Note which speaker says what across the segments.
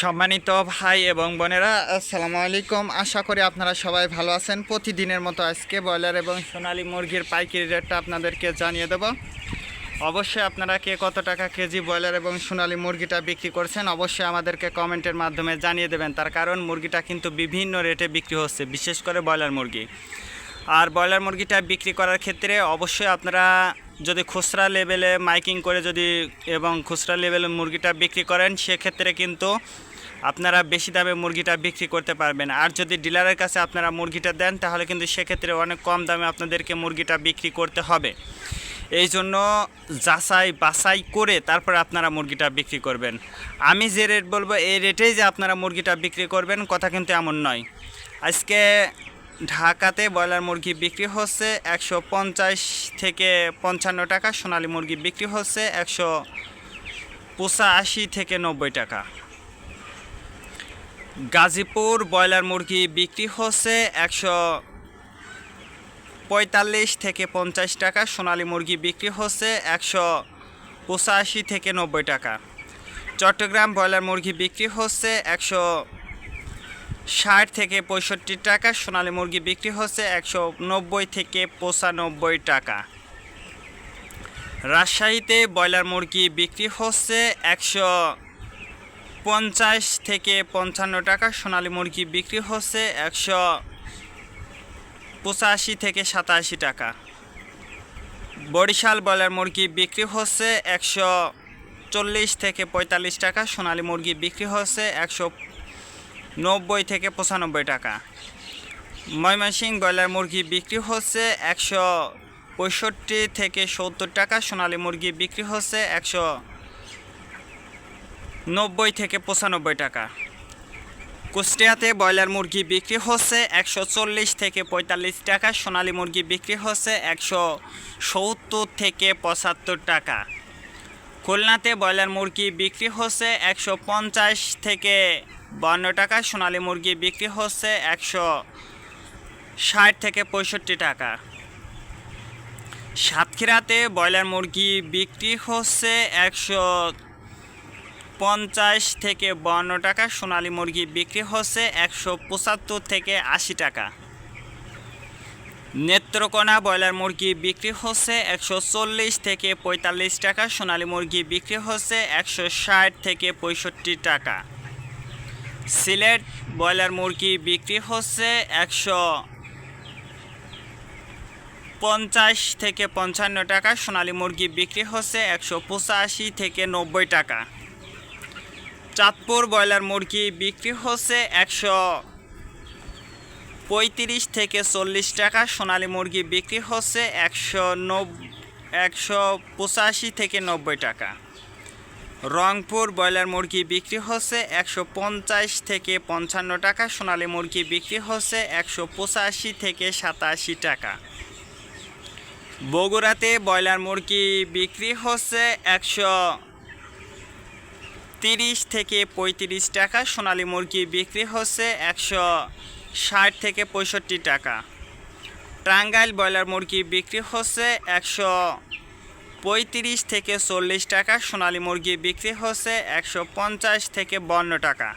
Speaker 1: সম্মানিত ভাই এবং বোনেরা, আসসালামু আলাইকুম। আশা করি আপনারা সবাই ভালো আছেন। প্রতিদিনের মতো আজকে ব্রয়লার এবং সোনালী মুরগির পাইকারি রেটটা আপনাদেরকে জানিয়ে দেব। অবশ্যই আপনারা কে কত টাকা কেজি ব্রয়লার এবং সোনালী মুরগিটা বিক্রি করছেন, অবশ্যই আমাদেরকে কমেন্টের মাধ্যমে জানিয়ে দেবেন। তার কারণ, মুরগিটা কিন্তু বিভিন্ন রেটে বিক্রি হচ্ছে, বিশেষ করে ব্রয়লার মুরগি। আর ব্রয়লার মুরগিটা বিক্রি করার ক্ষেত্রে অবশ্যই আপনারা যদি খুচরা লেভেলে মাইকিং করে যদি এবং খুচরা লেভেলে মুরগিটা বিক্রি করেন, সেক্ষেত্রে কিন্তু আপনারা বেশি দামে মুরগিটা বিক্রি করতে পারবেন। আর যদি ডিলারের কাছে আপনারা মুরগিটা দেন, তাহলে কিন্তু সেক্ষেত্রে অনেক কম দামে আপনাদেরকে মুরগিটা বিক্রি করতে হবে। এই জন্য যাচাই বাছাই করে তারপরে আপনারা মুরগিটা বিক্রি করবেন। আমি যে রেট বলব, এই রেটেই যে আপনারা মুরগিটা বিক্রি করবেন, কথা কিন্তু এমন নয়। আজকে ঢাকাতে ব্রয়লার মুরগি বিক্রি হচ্ছে একশো পঞ্চাশ থেকে পঞ্চান্ন টাকা, সোনালী মুরগি বিক্রি হচ্ছে একশো পঁচাশি থেকে নব্বই টাকা। গাজীপুর ব্রয়লার মুরগি বিক্রি হচ্ছে একশো পঁয়তাল্লিশ থেকে পঞ্চাশ টাকা, সোনালী মুরগি বিক্রি হচ্ছে একশো পঁচাশি থেকে নব্বই টাকা। চট্টগ্রাম ব্রয়লার মুরগি বিক্রি হচ্ছে একশো ষাট থেকে পঁয়ষট্টি টাকা, সোনালী মুরগি বিক্রি হচ্ছে একশো নব্বই থেকে পঁচানব্বই টাকা। রাজশাহীতে ব্রয়লার মুরগি বিক্রি হচ্ছে একশো পঞ্চাশ থেকে পঞ্চান্ন টাকা সোনালী মুরগি বিক্রি হচ্ছে একশো পঁচাশি থেকে সাতাশি টাকা। বরিশাল ব্রয়লার মুরগি বিক্রি হচ্ছে একশো চল্লিশ থেকে পঁয়তাল্লিশ টাকা, সোনালী মুরগি বিক্রি হচ্ছে একশো নব্বই থেকে পঁচানব্বই টাকা। ময়মনসিংহ ব্রয়লার মুরগি বিক্রি হচ্ছে একশো পঁয়ষট্টি থেকে সত্তর টাকা, সোনালী মুরগি বিক্রি হচ্ছে একশো নব্বই থেকে পঁচানব্বই টাকা। কুষ্টিয়াতে ব্রয়লার মুরগি বিক্রি হচ্ছে একশো চল্লিশ থেকে পঁয়তাল্লিশ টাকা, সোনালী মুরগি বিক্রি হচ্ছে একশো সত্তর থেকে পঁচাত্তর টাকা। খুলনাতে ব্রয়লার মুরগি বিক্রি হচ্ছে একশো পঞ্চাশ থেকে বান্ন টাকা, সোনালী মুরগি বিক্রি হচ্ছে একশো ষাট থেকে পঁয়ষট্টি টাকা। সাতক্ষীরাতে ব্রয়লার মুরগি বিক্রি হচ্ছে একশো পঞ্চাশ থেকে বান্ন টাকা, সোনালী মুরগি বিক্রি হচ্ছে একশো পঁচাত্তর থেকে আশি টাকা। নেত্রকোনা ব্রয়লার মুরগি বিক্রি হচ্ছে একশো চল্লিশ থেকে পঁয়তাল্লিশ টাকা, সোনালী মুরগি বিক্রি হচ্ছে একশো ষাট থেকে পঁয়ষট্টি টাকা। সিলেট ব্রয়লার মুরগি বিক্রি হচ্ছে একশো পঞ্চাশ থেকে পঞ্চান্ন টাকা, সোনালী মুরগি বিক্রি হচ্ছে একশো পঁচাশি থেকে নব্বই টাকা। চাঁদপুর ব্রয়লার মুরগি বিক্রি হচ্ছে একশো পঁয়ত্রিশ থেকে চল্লিশ টাকা। সোনালী মুরগি বিক্রি হচ্ছে একশো নব, একশো পঁচাশি থেকে নব্বই টাকা। রংপুর ব্রয়লার মুরগি বিক্রি হচ্ছে একশো পঞ্চাশ থেকে পঞ্চান্ন টাকা। সোনালী মুরগি বিক্রি হচ্ছে একশো পঁচাশি থেকে সাতাশি টাকা। বগুড়াতে ব্রয়লার মুরগি বিক্রি হচ্ছে একশো তিরিশ থেকে পঁয়ত্রিশ টাকা, সোনালী মুরগি বিক্রি হচ্ছে একশো ষাট থেকে পঁয়ষট্টি টাকা। টাঙ্গাইল ব্রয়লার মুরগি বিক্রি হচ্ছে একশো পঁয়ত্রিশ থেকে চল্লিশ টাকা, সোনালী মুরগি বিক্রি হচ্ছে একশো পঞ্চাশ থেকে বান্ন টাকা।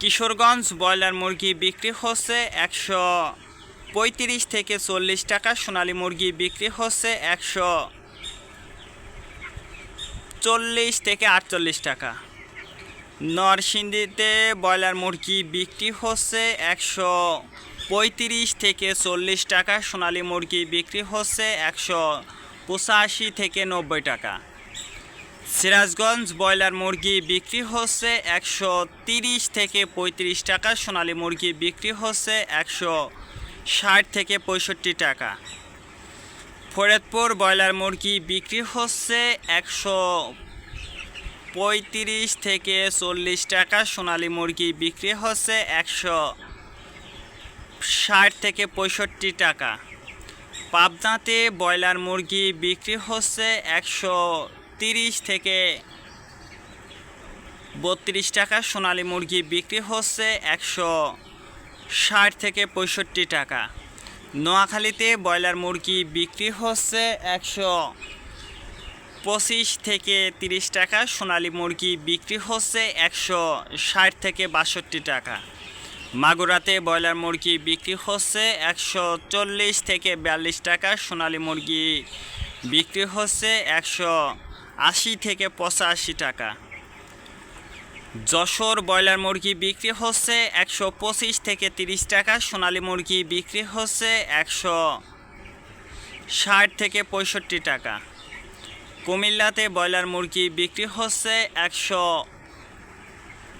Speaker 1: কিশোরগঞ্জ ব্রয়লার মুরগি বিক্রি হচ্ছে একশো পঁয়ত্রিশ থেকে চল্লিশ টাকা, সোনালী মুরগি বিক্রি হচ্ছে একশো চল্লিশ থেকে আটচল্লিশ টাকা। নরসিংদীতে ব্রয়লার মুরগি বিক্রি হচ্ছে একশো পঁয়ত্রিশ থেকে চল্লিশ টাকা, সোনালী মুরগি বিক্রি হচ্ছে একশো পঁচাশি থেকে নব্বই টাকা। সিরাজগঞ্জ ব্রয়লার মুরগি বিক্রি হচ্ছে একশো তিরিশ থেকে পঁয়ত্রিশ টাকা, সোনালী মুরগি বিক্রি হচ্ছে একশো ষাট থেকে পঁয়ষট্টি টাকা। ফরিদপুর ব্রয়লার মুরগি বিক্রি হচ্ছে একশো পঁয়ত্রিশ থেকে চল্লিশ টাকা। সোনালী মুরগি বিক্রি হচ্ছে একশো ষাট থেকে পঁয়ষট্টি টাকা। পাবনাতে ব্রয়লার মুরগি বিক্রি হচ্ছে একশো তিরিশ থেকে বত্রিশ টাকা। সোনালী মুরগি বিক্রি হচ্ছে একশো ষাট থেকে পঁয়ষট্টি টাকা। নোয়াখালীতে ব্রয়লার মুরগি বিক্রি হচ্ছে একশো পঁচিশ থেকে তিরিশ টাকা, সোনালী মুরগি বিক্রি হচ্ছে একশো ষাট থেকে বাষট্টি টাকা। মাগুরাতে ব্রয়লার মুরগি বিক্রি হচ্ছে একশো চল্লিশ থেকে বিয়াল্লিশ টাকা, সোনালী মুরগি বিক্রি হচ্ছে একশো আশি থেকে পঁচাশি টাকা। যশোর ব্রয়লার মুরগি বিক্রি হচ্ছে একশো পঁচিশ থেকে তিরিশ টাকা, সোনালী মুরগি বিক্রি হচ্ছে একশো ষাট থেকে পঁয়ষট্টি টাকা। কুমিল্লাতে ব্রয়লার মুরগি বিক্রি হচ্ছে একশো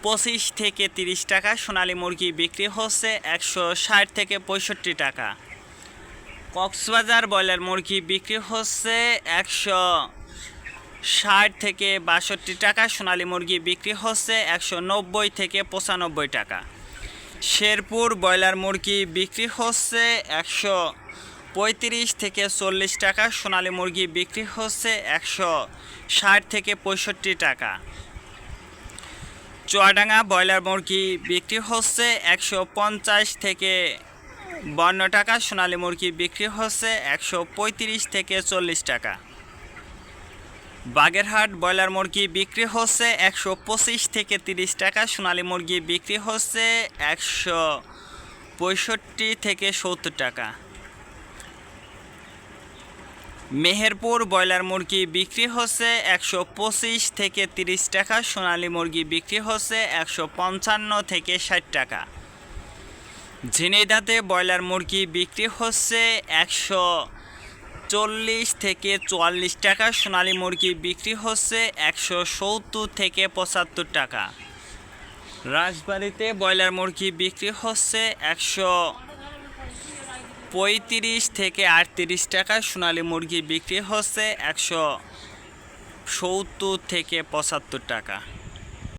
Speaker 1: পঁচিশ থেকে তিরিশ টাকা, সোনালী মুরগি বিক্রি হচ্ছে একশো ষাট থেকে পঁয়ষট্টি টাকা। কক্সবাজার ব্রয়লার মুরগি বিক্রি হচ্ছে একশো ষাট থেকে বাষট্টি টাকা সোনালী মুরগি বিক্রি হচ্ছে একশো নব্বই থেকে পঁচানব্বই টাকা। শেরপুর ব্রয়লার মুরগি বিক্রি হচ্ছে একশো পঁয়ত্রিশ থেকে চল্লিশ টাকা, সোনালী মুরগি বিক্রি হচ্ছে একশো ষাট থেকে পঁয়ষট্টি টাকা। চুয়াডাঙ্গা ব্রয়লার মুরগি বিক্রি হচ্ছে একশো পঞ্চাশ থেকে বান্ন টাকা, সোনালী মুরগি বিক্রি হচ্ছে একশো পঁয়ত্রিশ থেকে চল্লিশ টাকা। বাগেরহাট ব্রয়লার মুরগি বিক্রি হচ্ছে একশো পঁচিশ থেকে তিরিশ টাকা, সোনালী মুরগি বিক্রি হচ্ছে একশো পঁয়ষট্টি থেকে সত্তর টাকা। মেহেরপুর ব্রয়লার মুরগি বিক্রি হচ্ছে একশো পঁচিশ থেকে তিরিশ টাকা, সোনালী মুরগি বিক্রি হচ্ছে একশো পঞ্চান্ন থেকে ষাট টাকা। ঝিনাইদাতে ব্রয়লার মুরগি বিক্রি হচ্ছে একশো চল্লিশ থেকে চুয়াল্লিশ টাকা সোনালী মুরগি বিক্রি হচ্ছে একশো সত্তর থেকে পঁচাত্তর টাকা। রাজবাড়িতে ব্রয়লার মুরগি বিক্রি হচ্ছে একশো পঁয়ত্রিশ থেকে আটত্রিশ টাকা, সোনালী মুরগি বিক্রি হচ্ছে একশো সত্তর থেকে পঁচাত্তর টাকা।